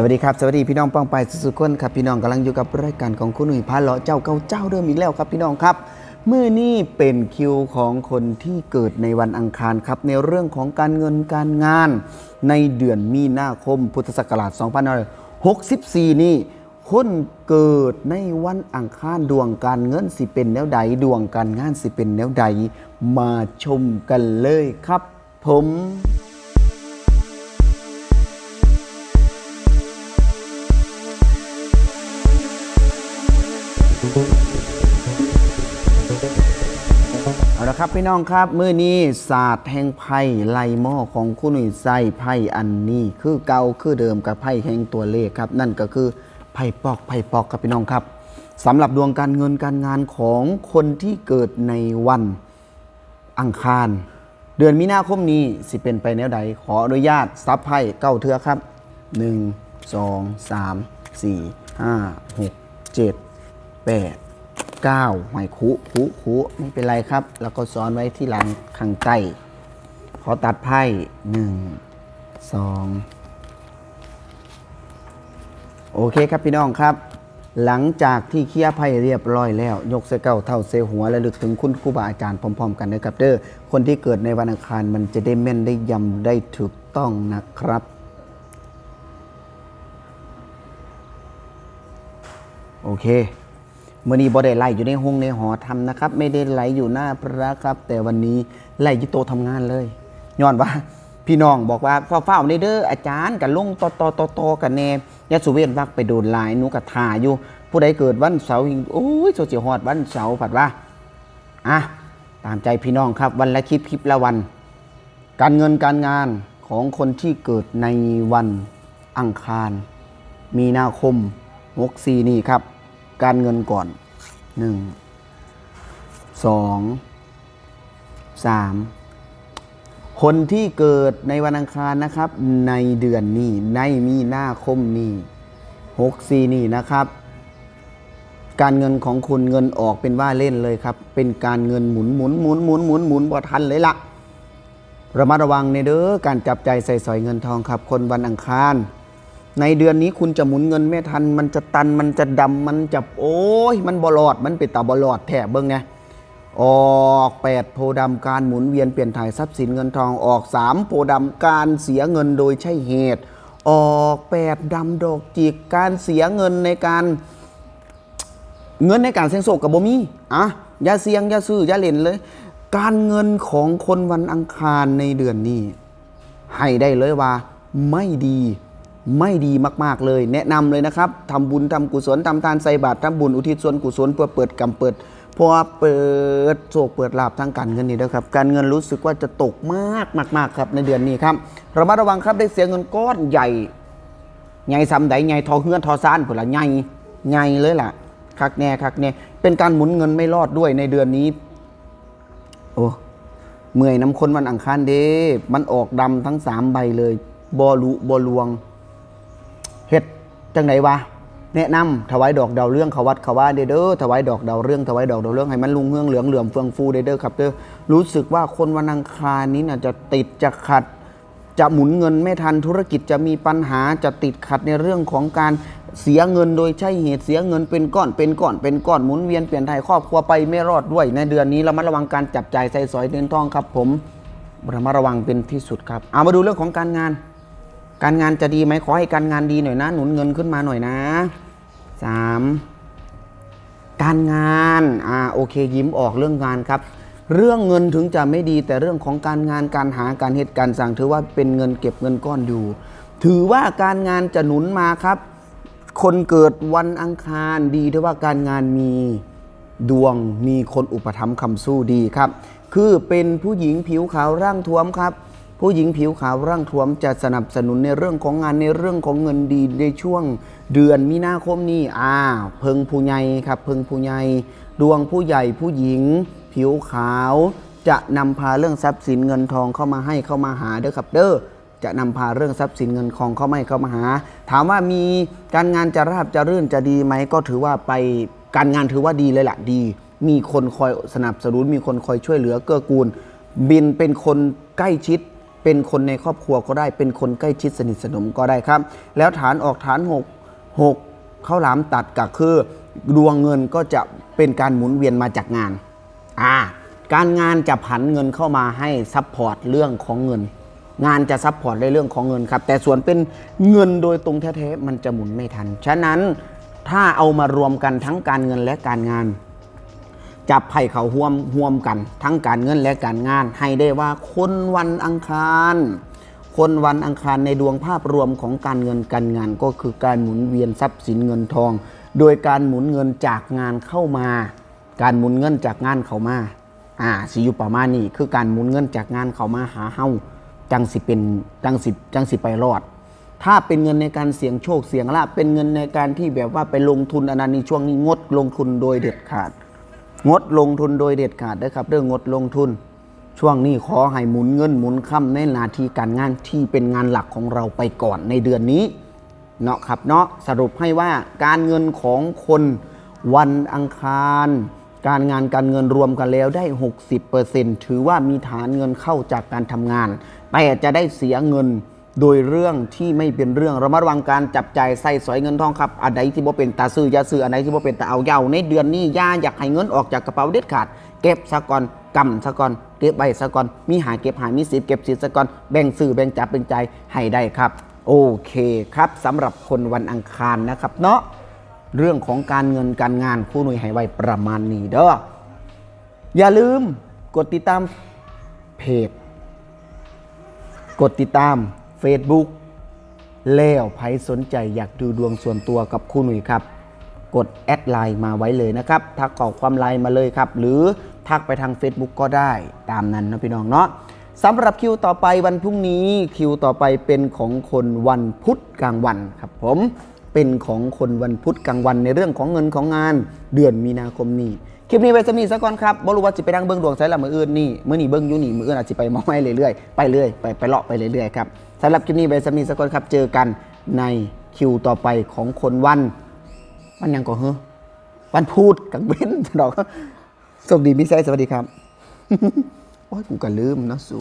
สวัสดีครับ สวัสดีพี่น้องป้องไปสุขคนครับพี่น้องกำลังอยู่กับรายการของคุณหนุ่ยพาเลาะเจ้าเก่าเจ้าเดิมอีกแล้วครับพี่น้องครับเมื่อนี้เป็นคิวของคนที่เกิดในวันอังคารครับในเรื่องของการเงินการงาน ในเดือนมีนาคมพุทธศักราช2564 นี้คนเกิดในวันอังคารดวงการเงินสิเป็นแนวใดดวงการงานสิเป็นแนวใดมาชมกันเลยครับ ผม เอาละครับพี่น้องครับมื้อนี้ศาสตร์แห่งไพ่ไล่หม้อของคุณหนุ่ยไส้ไพ่อันนี้ คือเก่าคือเดิมกับไพ่แห่งตัวเลขครับ นั่นก็คือไพ่ปอกไพ่ปอกครับพี่น้องครับสำหรับดวงการเงินการงานของคนที่เกิดในวันอังคาร เดือนมีนาคมนี้สิเป็นไปแนวใดขออนุญาตซับไพ่เก้าเทือครับ 1 2 3 4 5 6 7 8 9หอยคุคุคุไม่เป็นไรครับ แล้วก็ซ้อนไว้ที่หลังข้างใต้ขอตัดไพ่หนึ่งสองโอเคครับพี่น้องครับ หลังจากที่เคลียร์ไพ่เรียบร้อยแล้ว ยกเสเก้าเท่าเซหัวและลึกถึงคุณครูบาอาจารย์พร้อม ๆ กันนะครับเด้อคนที่เกิดในวันอังคารมันจะได้แม่นได้ยำได้ถูกต้องนะครับโอเค มื่อนี้บ่ได้ไล่อยู่ในห้องในหอทำนะครับ ไม่ได้ไล่อยู่หน้าพระครับ แต่วันนี้ไล่ยี่โตะทำงานเลยย้อนว่าพี่น้องบอกว่าเฝ้าๆในเด้ออาจารย์กันลงต่อตอตอตอกันแน่ยาสุเวนวักไปโดนลายนูกระทาอยู่ ผู้ใดเกิดวันเสาร์อีกโอ้ยโซเชียลฮอดวันเสาร์ผัดว่าอะตามใจพี่น้องครับ วันละคลิปคลิปละวัน การเงินการงานของคนที่เกิดในวันอังคาร มีนาคม64นี่ครับ การเงินก่อน 1 2 3 คนที่เกิดในวันอังคารนะครับ ในเดือนนี้ ในมีนาคมนี้64นี่นะครับ การเงินของคุณเงินออกเป็นว่าเล่นเลยครับ เป็นการเงินหมุนหมุนหมุนหมุนหมุนหมุนบ่ทันเลยละระมัดระวังในเด้อการจับใจใส่สอยเงินทองครับ คนวันอังคาร ในเดือนนี้คุณจะหมุนเงินไม่ทัน มันจะตันมันจะดำมันจะโอ้ย มันบอลอด มันเป็นตาบอลอดแถบเบิ้งไงออกแปดโพธิ์ดำการหมุนเวียนเปลี่ยนถ่ายทรัพย์สินเงินทองออกสามโพธิ์ดำการเสียเงินโดยใช่เหตุ ออกแปดดำดอกจิกการเสียเงินในการ เงินในการเสี่ยงโชคกับบ่มีอะอย่าเสี่ยงอย่าซื้ออย่าเล่นเลย การเงินของคนวันอังคารในเดือนนี้ ให้ได้เลยว่าไม่ดี ไม่ดีมาก ๆ เลย แนะนำเลยนะครับทำบุญทำกุศลทำทานใส่บาตรทำบุญอุทิศส่วนกุศลเพื่อเปิดกรรมเปิดพราะว่าเปิดโศกเปิดลาบทางการเงินนี่นะครับ การเงินรู้สึกว่าจะตกมากมากครับในเดือนนี้ครับระมัดระวังครับได้เสียเงินก้อนใหญ่ใหญ่ซ้ำใดใหญ่ทอเฮือนทอซ่านผลละใหญ่ใหญ่เลยล่ะคักแน่คักแน่เป็นการหมุนเงินไม่รอดด้วยในเดือนนี้ โอ้เมื่อยน้ำคนวันอังคารเด้มันออกดำทั้งสามใบเลยบอลุบอลวง เฮ็ดจังไหนวะแนะนำถวายดอกดาวเรื่องเขาวัดเขาว่าเด้อเด้อถวายดอกดาวเรื่องถวายดอกดาวเรื่องให้มันลุงเฮืองเหลืองเหลื่อมเฟืองฟูเด้อเด้อครับเด้อรู้สึกว่าคนวันอังคารนี้น่ะจะติดจะขัด จะหมุนเงินไม่ทันธุรกิจจะมีปัญหาจะติดขัดในเรื่องของการเสียเงินโดยใช่เหตุเสียเงินเป็นก้อนเป็นก้อนเป็นก้อนหมุนเวียนเปลี่ยนถ่ายครอบครัวไปไม่รอดด้วยในเดือนนี้เรามาระวังการจับจ่ายใส่สอยเดินทองครับ ผมระมัดระวังเป็นที่สุดครับเอามาดูเรื่องของการงาน การงานจะดีไหมขอให้การงานดีหน่อยนะ หนุนเงินขึ้นมาหน่อยนะสามการงานอ่าโอเคยิ้มออกเรื่องงานครับ เรื่องเงินถึงจะไม่ดีแต่เรื่องของการงานการหาการเหตุการสั่งถือว่าเป็นเงินเก็บเงินก้อนอยู่ ถือว่าการงานจะหนุนมาครับ คนเกิดวันอังคารดีที่ว่าการงานมีดวงมีคนอุปถัมภ์คำสู้ดีครับ คือเป็นผู้หญิงผิวขาวร่างท้วมครับ ผู้หญิงผิวขาวร่างท้วมจะสนับสนุนในเรื่องของงานในเรื่องของเงินดีในช่วงเดือนมีนาคมนี้อ่าเพิงผู้ใหญ่ครับเพิงผู้ใหญ่ดวงผู้ใหญ่ผู้หญิง ผิวขาว จะนำพาเรื่องทรัพย์สินเงินทองเข้ามาให้เข้ามาหาเด้อครับเด้อจะนำพาเรื่องทรัพย์สินเงินทองเข้าไม่เข้ามาหา ถามว่ามีการงานจะราบจะรื่นจะดีไหมก็ถือว่าไปการงานถือว่าดีเลยล่ะดี มีคนคอยสนับสนุนมีคนคอยช่วยเหลือเกื้อกูล บินเป็นคนใกล้ชิด เป็นคนในครอบครัวก็ได้ เป็นคนใกล้ชิดสนิทสนมก็ได้ครับ แล้วฐานออกฐาน6 6ข้าวหลามตัดก็คือ ดวงเงินก็จะเป็นการหมุนเวียนมาจากงานอ่าการงานจะผันเงินเข้ามาให้ซัพพอร์ตเรื่องของเงิน งานจะซัพพอร์ตในเรื่องของเงินครับ แต่ส่วนเป็นเงินโดยตรงแท้ๆมันจะหมุนไม่ทัน ฉะนั้นถ้าเอามารวมกันทั้งการเงินและการงาน จับไผ่เขาห่วมห่วมกัน ทั้งการเงินและการงาน ให้ได้ว่าคนวันอังคาร คนวันอังคารในดวงภาพรวมของการเงินการงาน ก็คือการหมุนเวียนทรัพย์สินเงินทอง โดยการหมุนเงินจากงานเข้ามา การหมุนเงินจากงานเข้ามาอ่าสิอยู่ประมาณนี้คือการหมุนเงินจากงานเข้ามาหาเฮาจังสิเป็นจังสิจังสิไปรอด ถ้าเป็นเงินในการเสี่ยงโชคเสี่ยงลาภเป็นเงินในการที่แบบว่าไปลงทุนอันนั้นในช่วงนี้งดลงทุนโดยเด็ดขาด งดลงทุนโดยเด็ดขาดนะครับเรื่องงดลงทุน ช่วงนี้ขอให้หมุนเงินหมุนค่ำในหนาทีการงานที่เป็นงานหลักของเราไปก่อนในเดือนนี้เนาะครับเนาะสรุปให้ว่าการเงินของคนวันอังคาร การงานการเงินรวมกันแล้วได้ 60%ถือว่ามีฐานเงินเข้าจากการทำงานแต่จะได้เสียเงิน โดยเรื่องที่ไม่เป็นเรื่องระมัดระวังการจับจ่ายใส่สอยเงินทองครับอันใดที่บ่เป็นตาซื้อยาซื้ออันใดที่บ่เป็นตาเอาเยาในเดือนนี้ย่าอยากให้เงินออกจากกระเป๋าเด็ดขาด เก็บสะก่อนกำสะก่อนเก็บใบสะก่อนมีหาเก็บหามีสิบเก็บสิบสะก่อนแบ่งซื้อแบ่งจับเป็นใจให้ได้ครับ โอเคครับสำหรับคนวันอังคารนะครับ เนาะเรื่องของการเงินการงานคู่หนุ่ยให้ไว้ประมาณนี้เด้ออย่าลืมกดติดตามเพจกดติดตาม Facebook แล้วใครสนใจอยากดูดวงส่วนตัวกับคู่หนุ่ยครับ กดแอดไลน์มาไว้เลยนะครับ ทักขอความไลน์มาเลยครับ หรือทักไปทาง Facebook ก็ได้ตามนั้นนะพี่น้องเนาะสำหรับคิวต่อไปวันพรุ่งนี้คิวต่อไปเป็นของคนวันพุธกลางวันครับผมเป็นของคนวันพุธกลางวันในเรื่องของเงินของงานเดือนมีนาคมนี้ คลิปนี้ไปสำนีซะก่อนครับบ่รู้ว่าจะไปนั่งเบิ้งดวงใช้ละมืออื่นนี่มือนี่เบิ้งอยู่นี่มืออื่นอาจจะไปมองไม่เรื่อยๆไปเรื่อยไปไปเลาะไปเรื่อยๆครับสำหรับคลิปนี้ไปสำนีซะก่อนครับ เจอกันในคิวต่อไปของคนวันวันยังก่อเฮ้อวันพูดกังเว้นดอกสวัสดีมิไซสวัสดีครับโอ้ยกูก็ลืมนะสู